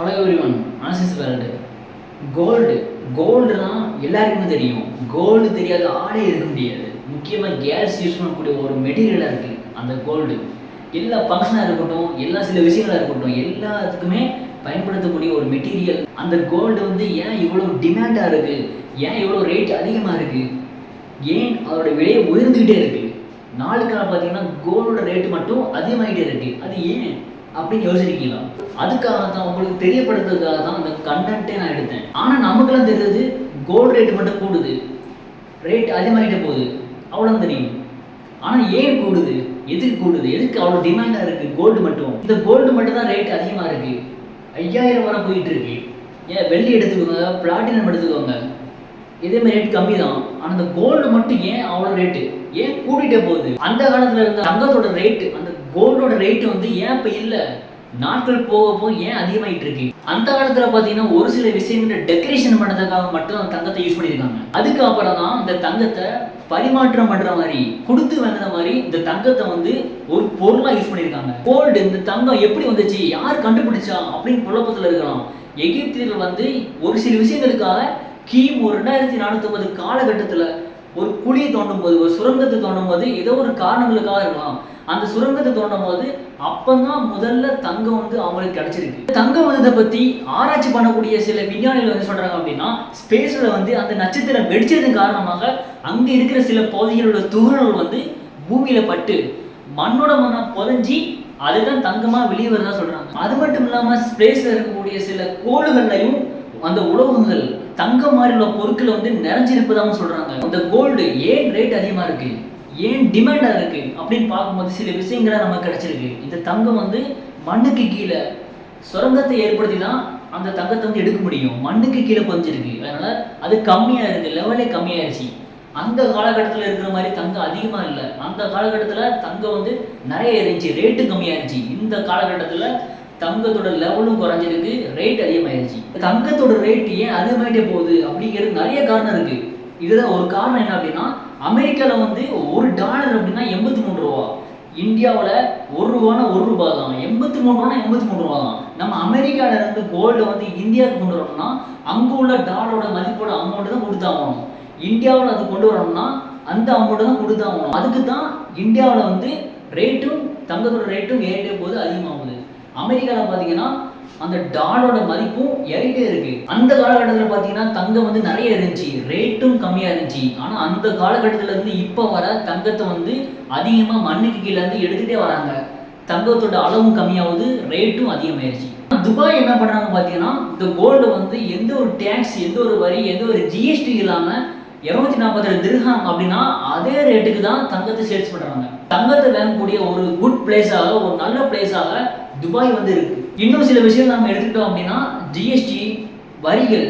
Hello everyone அனசிஸ் world gold கோல்டுனா எல்லாருக்குமே தெரியும். கோல்டு தெரியாத ஆளே இருக்க முடியாது. முக்கியமாக கேஸ் யூஸ் பண்ணக்கூடிய ஒரு மெட்டீரியலாக இருக்குது அந்த கோல்டு எல்லா ஃபங்க்ஷனாக இருக்கட்டும் எல்லா சில விஷயங்களாக இருக்கட்டும் எல்லாத்துக்குமே பயன்படுத்தக்கூடிய ஒரு மெட்டீரியல் அந்த கோல்டு வந்து ஏன் இவ்வளோ டிமாண்டாக இருக்குது ஏன் இவ்வளோ ரேட் அதிகமாக இருக்குது ஏன் அதோட விலையை உயர்ந்துக்கிட்டே இருக்குது நாளுக்கு நாள் பார்த்தீங்கன்னா கோல்டோட ரேட்டு மட்டும் அதிகமாகிட்டே இருக்குது அது ஏன்? அப்படின்னு யோசிச்சிருக்கீங்களா அதுக்காக தான் உங்களுக்கு தெரியப்படுத்துறதுக்காக தான் அந்த கண்டென்ட்டே நான் எடுத்தேன். ஆனால் நமக்கெல்லாம் தெரியுது கோல்டு ரேட் மட்டும் கூடுது. ரேட் அதிகமாகிட்டே போகுது. அவ்வளோ தெரியும். ஆனால் ஏன் கூடுது? எதுக்கு கூடுது? எதுக்கு அவ்வளோ டிமாண்டாக இருக்குது கோல்டு மட்டும். இந்த கோல்டு மட்டும் தான் ரேட் அதிகமாக இருக்குது ஐயாயிரம் வரை போயிட்டு இருக்கு. ஏன்? வெள்ளி எடுத்துக்கோங்க பிளாட்டினம் எடுத்துக்கோங்க. இதேமாதிரி ரேட் கம்மி தான் ஆனால் இந்த கோல்டு மட்டும் ஏன் அவ்வளோ ரேட்டு ஏன் கூட்டிகிட்டே போகுது? அந்த காலத்தில் இருந்த தங்கத்தோட ரேட்டு அந்த கோல்டோட ரேட்டு வந்து ஏன் இப்போ இல்லை? நாட்கள் போக போக ஏன் அதிகமாயிட்டு இருக்கு? அந்த காலத்துல பாத்தீங்கன்னா ஒரு சில விஷயங்கள் டெக்கரேஷன் பண்ணதுக்காக மட்டும் அந்த தங்கத்தை யூஸ் பண்ணியிருக்காங்க. அதுக்கு அப்புறம் தான் இந்த தங்கத்தை பரிமாற்றம் பண்ற மாதிரி கொடுத்து வாங்குற மாதிரி இந்த தங்கத்தை வந்து ஒரு பொருளா யூஸ் பண்ணியிருக்காங்க. கோல்டு இந்த தங்கம் எப்படி வந்துச்சு? யார் கண்டுபிடிச்சா? அப்படின்னு குழப்பத்துல இருக்கலாம். எகிப்தியர்கள் வந்து ஒரு சில விஷயங்களுக்காக கிமு ரெண்டாயிரத்தி நானூத்தி காலகட்டத்துல ஒரு குழியை தோண்டும் போது ஒரு சுரங்கத்தை தோண்டும் போது ஏதோ ஒரு காரணங்களுக்காக இருக்கலாம். அந்த சுரங்கத்தை தோண்டும் போது அப்பதான் முதல்ல தங்கம் வந்து அவங்களுக்கு கிடைச்சிருக்கு. தங்கம் வந்ததை பத்தி ஆராய்ச்சி பண்ணக்கூடிய சில விஞ்ஞானிகள் வந்து சொல்றாங்க அப்படின்னா ஸ்பேஸ்ல வந்து அந்த நட்சத்திரம் வெடிச்சதன் காரணமாக அங்க இருக்கிற சில பகுதிகளோட துகள்கள் வந்து பூமியில பட்டு மண்ணோட மண்ணா புதஞ்சி அதுதான் தங்கமா வெளியே வரதா சொல்றாங்க. அது மட்டும் இல்லாம ஸ்பேஸ்ல இருக்கக்கூடிய சில கோள்கள்லையும் அந்த உலோகங்கள் தங்கம் மாதிரி உள்ள பொருட்கள் வந்து நிறைஞ்சிருப்பதாகவும் சொல்றாங்க. அந்த கோல்டு ஏன் ரேட் அதிகமா இருக்கு? ஏன் டிமாண்டாக இருக்கு? அப்படின்னு பார்க்கும்போது சில விஷயங்களை நமக்கு கிடைச்சிருக்கு. இந்த தங்கம் வந்து மண்ணுக்கு கீழே சுரங்கத்தை ஏற்படுத்தி தான் அந்த தங்கத்தை வந்து எடுக்க முடியும். மண்ணுக்கு கீழே பதிஞ்சிருக்கு அதனால அது கம்மியா இருக்கு லெவலே கம்மியாயிருச்சு. அந்த காலகட்டத்தில் இருக்கிற மாதிரி தங்கம் அதிகமாக இல்லை. அந்த காலகட்டத்தில் தங்கம் வந்து நிறைய இருந்துச்சு ரேட்டு கம்மியாக இருந்துச்சு இந்த காலகட்டத்தில் தங்கத்தோட லெவலும் குறைஞ்சிருக்கு ரேட் அதிகமாயிருச்சு. தங்கத்தோட ரேட் ஏன் அதிகமாயிட்டே போகுது அப்படிங்கிறது நிறைய காரணம் இருக்கு. இதுதான் ஒரு காரணம் என்ன அப்படின்னா அமெரிக்காவில் வந்து ஒரு டாலர் அப்படின்னா எண்பத்தி மூணு ரூபா. இந்தியாவில் ஒரு ரூபானா ஒரு ரூபா தான். எண்பத்தி மூணு ரூபானா எண்பத்தி மூணு ரூபா தான். நம்ம அமெரிக்கால இருந்து கோல்டை வந்து இந்தியாவுக்கு கொண்டு வரணும்னா அங்கே உள்ள டாலரோட மதிப்போட அமௌண்ட் தான் கொடுத்தாகணும் இந்தியாவில் அது கொண்டு வரணும்னா அந்த அமௌண்ட் தான் கொடுத்தாகணும் அதுக்கு தான் இந்தியாவில் வந்து ரேட்டும் தங்கத்தோட ரேட்டும் ஏறிட்டே போது அதிகமாகுது. அமெரிக்காவில் பார்த்தீங்கன்னா அந்த டாலரோட மதிப்பும் இறங்கிட்டே இருக்கு. அந்த காலகட்டத்தில் பார்த்தீங்கன்னா தங்கம் வந்து நிறைய இருந்துச்சு. ரேட்டும் கம்மியாக இருந்துச்சு. ஆனால் அந்த காலகட்டத்தில் இருந்து இப்போ வர தங்கத்தை வந்து அதிகமாக மண்ணுக்கு கீழே இருந்து எடுத்துகிட்டே வராங்க. தங்கத்தோட அளவும் கம்மியாகுது ரேட்டும் அதிகமாயிருச்சு. துபாய் என்ன பண்ணுறாங்க பார்த்தீங்கன்னா இந்த கோல்டு வந்து எந்த ஒரு டேக்ஸ் எந்த ஒரு வரி எந்த ஒரு ஜிஎஸ்டி இல்லாமல் இருநூத்தி நாற்பத்தி திருஹாம் அப்படின்னா அதே ரேட்டுக்கு தான் தங்கத்தை சேல்ஸ் பண்றாங்க. தங்கத்தை வாங்கக்கூடிய ஒரு குட் பிளேஸாக ஒரு நல்ல பிளேஸாக துபாய் வந்து இருக்கு. இன்னும் சில விஷயம் நம்ம எடுத்துக்கிட்டோம் அப்படின்னா ஜிஎஸ்டி வரிகள்.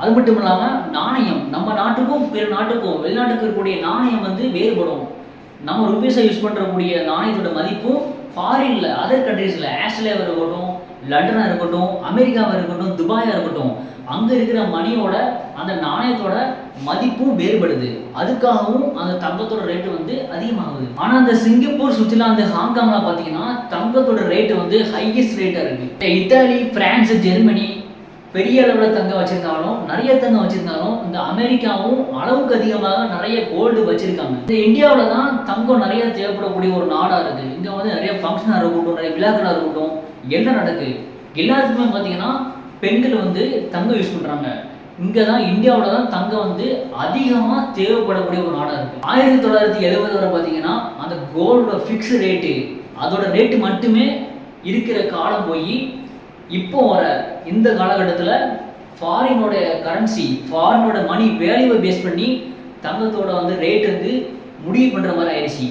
அது மட்டும் இல்லாமல் நாணயம். நம்ம நாட்டுக்கும் பிற நாட்டுக்கும் வெளிநாட்டுக்கு இருக்கக்கூடிய நாணயம் வந்து வேறுபடும். நம்ம ருபீஸை யூஸ் பண்ணுறக்கூடிய நாணயத்தோட மதிப்பும் ஃபாரின்ல அதர் கண்ட்ரீஸில் ஆஸ்திரேலியாவாக இருக்கட்டும் லண்டனாக இருக்கட்டும் அமெரிக்காவாக இருக்கட்டும் துபாயாக இருக்கட்டும். அங்கே இருக்கிற மணியோட அந்த நாணயத்தோட மதிப்பும் வேறுபடுது. அதுக்காகவும் அந்த தங்கத்தோட ரேட்டு வந்து அதிகமாகுது. ஆனால் அந்த சிங்கப்பூர் சுவிட்சர்லாந்து ஹாங்காங்கில் பார்த்தீங்கன்னா தங்கத்தோட ரேட்டு வந்து ஹையஸ்ட் ரேட்டாக இருக்குது இத்தாலி பிரான்ஸ் ஜெர்மனி பெரிய அளவில் தங்கம் வச்சுருந்தாலும் நிறைய தங்கம் வச்சுருந்தாலும் இந்த அமெரிக்காவும் அளவுக்கு அதிகமாக நிறைய கோல்டு வச்சுருக்காங்க. இந்த இந்தியாவில் தான் தங்கம் நிறைய தேவைப்படக்கூடிய ஒரு நாடாக இருக்குது இங்கே வந்து நிறைய ஃபங்க்ஷனாக இருக்கட்டும் நிறைய விழாக்களாக இருக்கட்டும் என்ன நடக்கு. எல்லாத்துக்குமே பார்த்தீங்கன்னா பெண்கள் வந்து தங்கம் யூஸ் பண்ணுறாங்க இங்கே தான் இந்தியாவில் தான் தங்கம் வந்து அதிகமாக தேவைப்படக்கூடிய ஒரு நாடாக இருக்குது ஆயிரத்தி தொள்ளாயிரத்தி எழுபது வரை பார்த்தீங்கன்னா அந்த கோல்டோட ஃபிக்ஸ் ரேட்டு அதோட ரேட்டு மட்டுமே இருக்கிற காலம் போய் இப்போ வர இந்த காலகட்டத்தில் ஃபாரினோட கரன்சி ஃபாரினோட மணி வேல்யூவை பேஸ் பண்ணி தங்கத்தோட வந்து ரேட் வந்து முடிவு பண்ணுற மாதிரி ஆயிடுச்சு.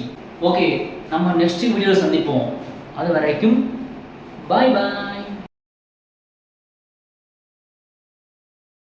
ஓகே நம்ம நெக்ஸ்ட் வீடியோவில் சந்திப்போம். அது வரைக்கும் பாய் பாய்